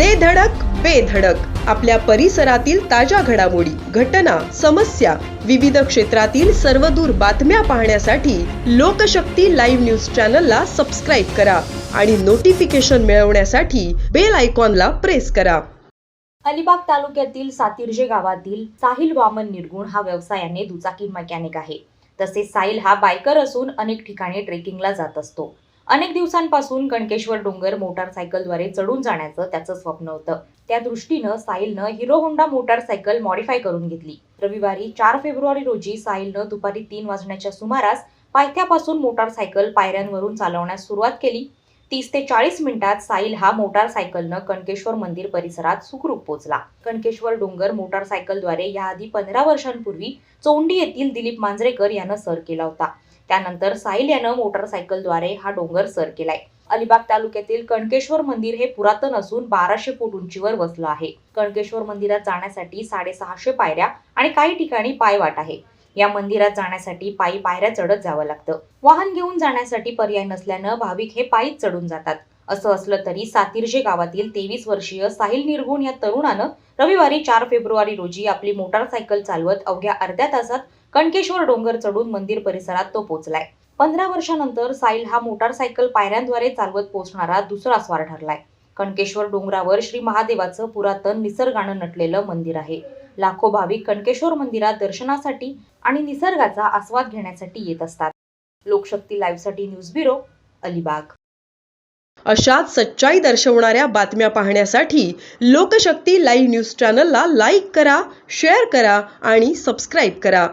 दे धडक बेधडक आपल्या परिसरातील ताज्या घडामोडी घटना समस्या विविध क्षेत्रातील सर्वदूर बातम्या पाहण्यासाठी लोकशक्ती लाईव्ह न्यूज चॅनलला सबस्क्राईब करा आणि नोटिफिकेशन मिळवण्यासाठी बेल आयकॉनला प्रेस करा. अलिबाग तालुक्यातील सातिर्जे गावातील साहिल वामन निर्गुण हा व्यवसायाने दुचाकी मेकॅनिक आहे. तसेच साहिल हा बायकर असून अनेक ठिकाणी ट्रेकिंगला जात असतो. अनेक दिवसांपासून कणकेश्वर डोंगर मोटारसायकलद्वारे चढून जाण्याचं त्याचं स्वप्न होतं. त्या दृष्टीनं साहिलनं हिरो होंडा मोटारसायकल मॉडीफाय करून घेतली. रविवारी चार फेब्रुवारी रोजी साहिलनं दुपारी तीन वाजण्याच्या सुमारास पायथ्यापासून मोटारसायकल पायऱ्यांवरून चालवण्यास सुरुवात केली. तीस ते चाळीस मिनिटात साईल हा मोटारसायकलनं कणकेश्वर मंदिर परिसरात सुखरूप पोहोचला. कणकेश्वर डोंगर मोटारसायकलद्वारे याआधी पंधरा वर्षांपूर्वी चोंडी येथील दिलीप मांजरेकर यानं सर केला होता. त्यानंतर साईल यानं मोटारसायकलद्वारे हा डोंगर सर केलाय. अलिबाग तालुक्यातील कणकेश्वर मंदिर हे पुरातन असून बाराशे फूट उंचीवर वसलं आहे. कणकेश्वर मंदिरात जाण्यासाठी साडेसहाशे पायऱ्या आणि काही ठिकाणी पायवाट आहे. या मंदिरात जाण्यासाठी पायी पायऱ्या चढत जावं लागतं. वाहन घेऊन जाण्यासाठी पर्याय नसल्यानं भाविक हे पायीच चढून जातात. असं असलं तरी सातिर्जे गावातील तेवीस वर्षीय साहिल निर्गुण या तरुणानं रविवारी चार फेब्रुवारी रोजी आपली मोटारसायकल चालवत अवघ्या अर्ध्या तासात कणकेश्वर डोंगर चढून मंदिर परिसरात तो पोहोचलाय पंधरा वर्षानंतर साहिल हा मोटारसायकल पायऱ्यांद्वारे चालवत पोहोचणारा दुसरा स्वार ठरलाय. कणकेश्वर डोंगरावर श्री महादेवाचं पुरातन निसर्गानं नटलेलं मंदिर आहे. लाखो भाविक कणकेश्वर मंदिरात दर्शनासाठी आणि निसर्गाचा आस्वाद घेण्यासाठी येत असतात. लोकशक्ती लाईव्हसाठी न्यूज ब्युरो अलिबाग. अशाच सच्चाई दर्शवणाऱ्या बातम्या पाहण्यासाठी लोकशक्ती लाईव्ह न्यूज चॅनलला लाईक करा शेअर करा आणि सबस्क्राईब करा.